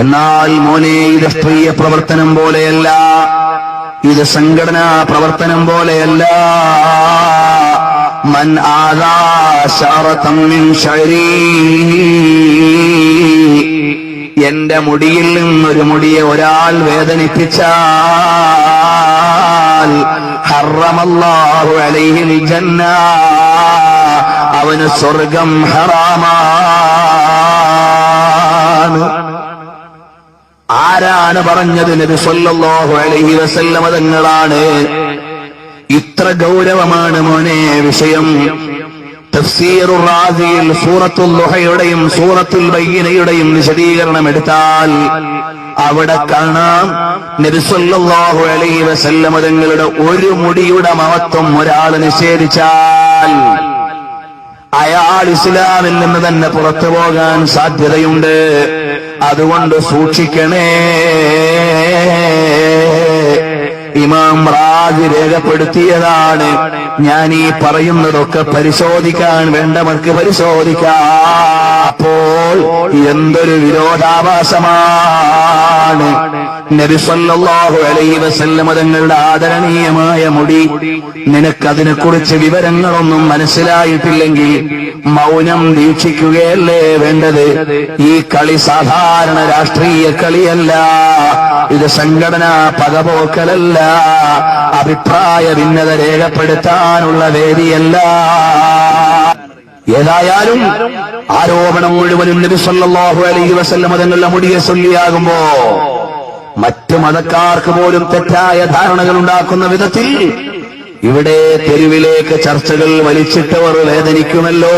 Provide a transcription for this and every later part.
എന്നാൽ മോനെ ഇത് സ്ത്രീയ പ്രവർത്തനം പോലെയല്ല. ഇത് സംഘടനാ പ്രവർത്തനം പോലെയല്ല. മൻ ആദാ ശരീ എന്റെ മുടിയിൽ നിന്നൊരു മുടിയെ ഒരാൾ വേദനിപ്പിച്ചാൽ ഹറമല്ലാഹു അലൈഹിൽ ജന്ന. അവന് സ്വർഗം ഹറാമാണ് ആരാണ് പറഞ്ഞത്? നബി സല്ലല്ലാഹു അലൈഹി വസല്ലമ തങ്ങളാണ്. ഇത്ര ഗൗരവമാണ് മോനെ വിഷയം. തഫ്സീറു റാസിയിൽ സൂറത്തുൽ ലുഹയുടെയും സൂറത്തുൽ ബയ്യനയുടെയും വിശദീകരണം എടുത്താൽ അവിടെ കാണാം. നബി സല്ലല്ലാഹു അലൈഹി വസല്ലമ തങ്ങളുടെ ഒരു മുടിയുടെ മഹത്വം ഒരാൾ നിഷേധിച്ചാൽ അയാൾ ഇസ്ലാമിൽ നിന്ന് തന്നെ പുറത്തു പോകാൻ സാധ്യതയുണ്ട്. അതുകൊണ്ട് സൂക്ഷിക്കണേ. ഇമാം റാജ് രേഖപ്പെടുത്തിയതാണ്. ഞാൻ ഈ പറയുന്നതൊക്കെ പരിശോധിക്കാൻ വേണ്ടവർക്ക് പരിശോധിക്കാം. അപ്പോൾ എന്തൊരു വിരോധാഭാസമാണ്. നബി സല്ലല്ലാഹു അലൈഹി വസല്ലമ തങ്ങളുടെ ആദരണീയമായ മുടി. നിനക്കതിനെ കുറിച്ച് വിവരങ്ങളൊന്നും മനസ്സിലായിട്ടില്ലെങ്കിൽ മൗനം ദീക്ഷിക്കുകയല്ലേ വേണ്ടത്? ഈ കളി സാധാരണ രാഷ്ട്രീയ കളിയല്ല. ഇത് സംഘടനാ പകപോക്കലല്ല. അഭിപ്രായ ഭിന്നത രേഖപ്പെടുത്താനുള്ള വേദിയല്ല. ഏതായാലും ആരോപണം മുഴുവനും നബി സല്ലല്ലാഹു അലൈഹി വസല്ലമ തങ്ങളുടെ മുടിയെ ചൊല്ലിയാകുമ്പോ മറ്റു മതക്കാർക്ക് പോലും തെറ്റായ ധാരണകൾ ഉണ്ടാക്കുന്ന വിധത്തിൽ ഇവിടെ തെരുവിലേക്ക് ചർച്ചകൾ വലിച്ചിട്ടവർ വേദനിക്കുമല്ലോ.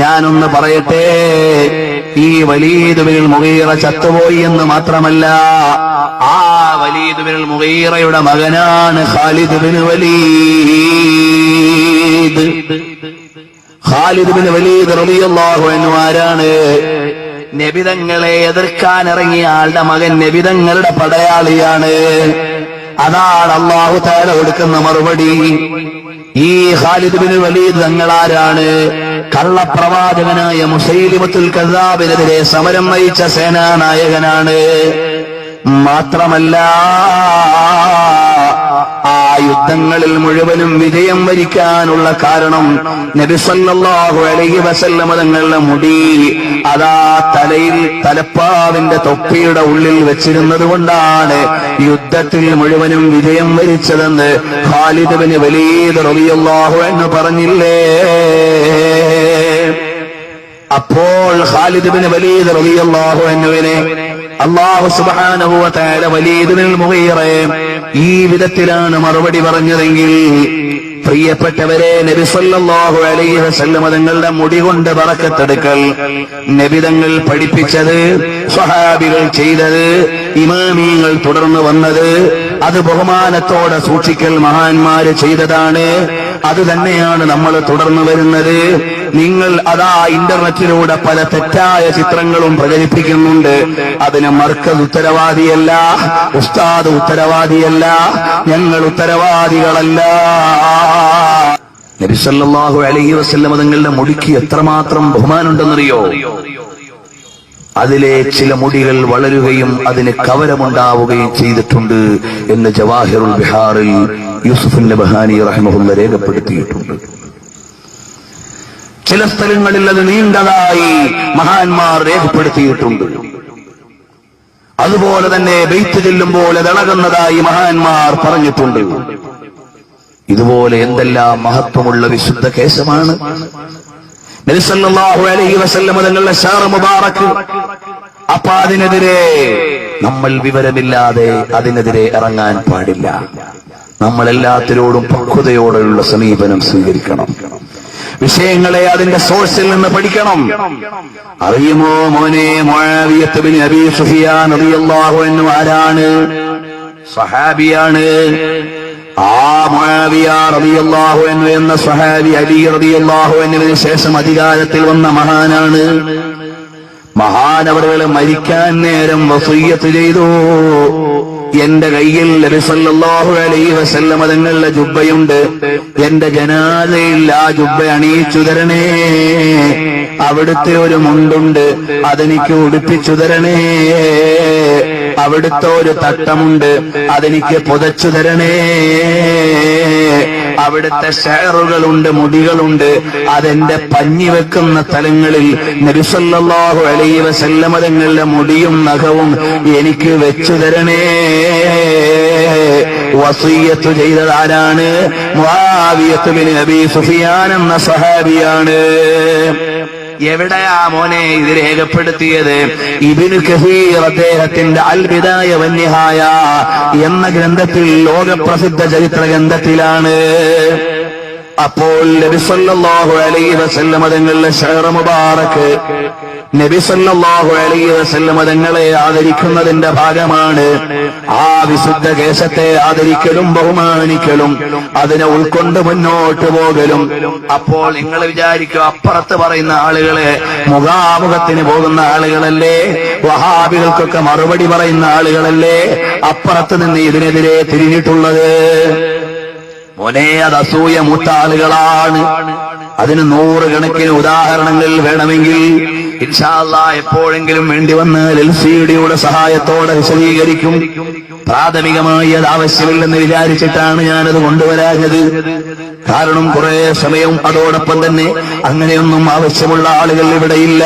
ഞാനൊന്ന് പറയട്ടെ ഈ വലീദുബിൽ മുഗീറ ചത്തുപോയി എന്ന് മാത്രമല്ല ആ വലീദുബിൽ മുഗീറയുടെ മകനാണ് Khalid bin Walid. Khalid bin Walid റളിയല്ലാഹു അൻഹു ആരാണ്? നബിതങ്ങളെ എതിർക്കാൻ ഇറങ്ങിയ ആളുടെ മകൻ നബിതങ്ങളുടെ പടയാളിയാണ്. അതാണ് അള്ളാഹു താര കൊടുക്കുന്ന മറുപടി. ഈ ഖാലിദ് ബിൻ വലീദ് തങ്ങളാരാണ് കള്ളപ്രവാചകനായ മുസൈലിമത്തുൽ കസാബിനെതിരെ സമരം നയിച്ച സേനാനായകനാണ്. മാത്രമല്ല ആ യുദ്ധങ്ങളിൽ മുഴുവനും വിജയം വരിക്കാനുള്ള കാരണം നബി സല്ലല്ലാഹു അലൈഹി വസല്ലമ തങ്ങളുടെ മുടി അതാ തലയിൽ തലപ്പാവിന്റെ തൊപ്പിയുടെ ഉള്ളിൽ വെച്ചിരുന്നത് കൊണ്ടാണ് യുദ്ധത്തിൽ മുഴുവനും വിജയം വരിച്ചതെന്ന് ഖാലിദ് ബിൻ വലീദ് റളിയല്ലാഹു എന്ന് പറഞ്ഞില്ലേ? അപ്പോൾ ഖാലിദ് ബിൻ വലീദ് റളിയല്ലാഹു അൻഹുവിനെ അല്ലാഹു സുബ്ഹാനഹു വ തആല വലീദ് മുഗീറ ഈ വിധത്തിലാണ് മറുപടി പറഞ്ഞതെങ്കിൽ പ്രിയപ്പെട്ടവരെ നബി സല്ലല്ലാഹു അലൈഹി വസല്ലം തങ്ങളുടെ മുടി കൊണ്ട് പറക്കത്തെടുക്കൽ നബിതങ്ങൾ പഠിപ്പിച്ചത് സ്വഹാബികൾ ചെയ്തത് ഇമാമിയങ്ങൾ തുടർന്ന് വന്നത് അത് ബഹുമാനത്തോടെ സൂക്ഷിക്കൽ മഹാന്മാര് ചെയ്തതാണ് അത് തന്നെയാണ് നമ്മൾ തുടർന്നു വരുന്നത്. നിങ്ങൾ അതാ ഇന്റർനെറ്റിലൂടെ പല തെറ്റായ ചിത്രങ്ങളും പ്രചരിപ്പിക്കുന്നുണ്ട്. അതിന് മർക്കസ് ഉത്തരവാദിയല്ല ഉസ്താദ് ഉത്തരവാദിയല്ല ഞങ്ങൾ ഉത്തരവാദികളല്ല. നബിസല്ലാഹു അലഹി വസ്ല്ലം തങ്ങളുടെ മുടിക്ക് എത്രമാത്രം ബഹുമാനുണ്ടെന്നറിയോ അതിലെ ചില മുടികൾ വളരുകയും അതിന് കവരമുണ്ടാവുകയും ചെയ്തിട്ടുണ്ട് എന്ന് ജവാഹിറുൽ ബിഹാറിൽ യൂസുഫുൽ ബഹാനി റഹ്മുള്ള രേഖപ്പെടുത്തിയിട്ടുണ്ട്. ചില സ്ഥലങ്ങളിൽ അത് നീണ്ടതായി മഹാന്മാർ രേഖപ്പെടുത്തിയിട്ടുണ്ട്. അതുപോലെ തന്നെ ബെയ്ത്ത് ചെല്ലുമ്പോൾ അത് ഇളകുന്നതായി മഹാന്മാർ പറഞ്ഞിട്ടുണ്ട്. ഇതുപോലെ എന്തെല്ലാം മഹത്വമുള്ള വിശുദ്ധ കേശമാണ്. നബിസല്ലാഹു അലൈഹി തങ്ങളുടെ ഷാർ മുബാറക്ക് അപ്പൊ അതിനെതിരെ നമ്മൾ വിവരമില്ലാതെ അതിനെതിരെ ഇറങ്ങാൻ പാടില്ല. നമ്മൾ എല്ലാത്തിനോടും പക്വതയോടെയുള്ള സമീപനം സ്വീകരിക്കണം. വിഷയങ്ങളെ അതിന്റെ സോഴ്സിൽ നിന്ന് പഠിക്കണം. അറിയുമോ മോനെ അൻഹു ആരാണ്? സഹാബിയാണ്. ആ മുആവിയ റബിയല്ലാഹു എന്ന സഹാബി അലി റബിയല്ലാഹു അൻഹുവിന് ശേഷം അധികാരത്തിൽ വന്ന മഹാനാണ്. മഹാനവറുകൾ മരിക്കാൻ നേരം വസൂയത്ത് ചെയ്തു. എന്റെ കയ്യിൽ നബി അലൈ വസല്ലമ തങ്ങളുടെ ജുബ്ബയുണ്ട്. എന്റെ ജനാലയിൽ ആ ജുബ്ബ അണിയിച്ചു തരണേ. അവിടുത്തെ ഒരു മുണ്ടുണ്ട് അതെനിക്ക് ഉടുപ്പിച്ചു തരണേ. അവിടുത്തെ ഒരു തട്ടമുണ്ട് അതെനിക്ക് പുതച്ചു തരണേ. അവിടുത്തെ ഷെയറുകളുണ്ട് മുടികളുണ്ട്. അതെന്റെ പഞ്ഞി വെക്കുന്ന സ്ഥലങ്ങളിൽ നബിസല്ലാഹു അലൈഹി വസല്ലമ തങ്ങളുടെ മുടിയും നഖവും എനിക്ക് വെച്ചു തരണേ. വസീയത്ത് ചെയ്തത് ആരാണ്? മുആവിയത്ത് നബി സുഫിയാൻ എന്ന സഹാബിയാണ്. എവിടെയാ മോനെ ഇത് രേഖപ്പെടുത്തിയത്? ഇബിന് കഹീർ അദ്ദേഹത്തിന്റെ അൽബിദായ വന്യഹായ എന്ന ഗ്രന്ഥത്തിൽ ലോകപ്രസിദ്ധ ചരിത്ര ഗ്രന്ഥത്തിലാണ് അപ്പോൾ നബി സല്ലല്ലാഹു അലൈഹി വസല്ലം തങ്ങളുടെ ഷഹർ മുബാറക്ക് നബി സല്ലല്ലാഹു അലൈഹി വസല്ലം തങ്ങളെ ആദരിക്കുന്നതിന്റെ ഭാഗമാണ്. ആ വിശുദ്ധ കേശത്തെ ആദരിക്കലും ബഹുമാനിക്കലും അതിനെ ഉൾക്കൊണ്ട് മുന്നോട്ട് പോകലും. അപ്പോൾ നിങ്ങൾ വിചാരിക്കും അപ്പുറത്ത് പറയുന്ന ആളുകളെ മുഖാമുഖത്തിന് പോകുന്ന ആളുകളല്ലേ? വഹാബികൾക്കൊക്കെ മറുപടി പറയുന്ന ആളുകളല്ലേ? അപ്പുറത്ത് നിന്ന് ഇതിനെതിരെ തിരിഞ്ഞിട്ടുള്ളത്. മോനെ അത് അസൂയ മൂത്ത അതിന് നൂറുകണക്കിന് ഉദാഹരണങ്ങൾ വേണമെങ്കിൽ ഇൻഷാല്ല എപ്പോഴെങ്കിലും വേണ്ടി വന്നാൽ എൽ സി സഹായത്തോടെ വിശദീകരിക്കും. പ്രാഥമികമായി അത് ആവശ്യമില്ലെന്ന് വിചാരിച്ചിട്ടാണ് ഞാനത് കൊണ്ടുവരാഞ്ഞത്. കാരണം കുറെ സമയം അതോടൊപ്പം തന്നെ അങ്ങനെയൊന്നും ആവശ്യമുള്ള ആളുകൾ ഇവിടെയില്ല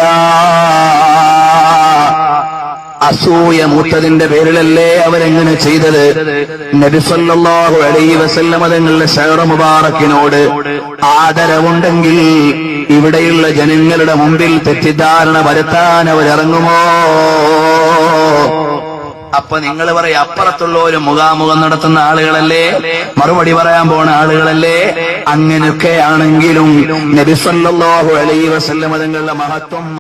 അസൂയ മൂത്തതിന്റെ പേരിലല്ലേ അവരെങ്ങനെ ചെയ്തത്? നബിസല്ലാഹു അലൈ വസല്ലമ തങ്ങളുടെ ഷഹറ മുബാറക്കിനോട് ആദരവുണ്ടെങ്കിൽ ഇവിടെയുള്ള ജനങ്ങളുടെ മുമ്പിൽ തെറ്റിദ്ധാരണ വരുത്താൻ അവരിറങ്ങുമോ? അപ്പൊ നിങ്ങൾ പറയാം അപ്പുറത്തുള്ള ഒരു മുഖാമുഖം നടത്തുന്ന ആളുകളല്ലേ? മറുപടി പറയാൻ പോണ ആളുകളല്ലേ? അങ്ങനെയൊക്കെ ആണെങ്കിലും നബിസല്ലാഹു അലൈ വസല്ലമ തങ്ങളുടെ മഹത്വം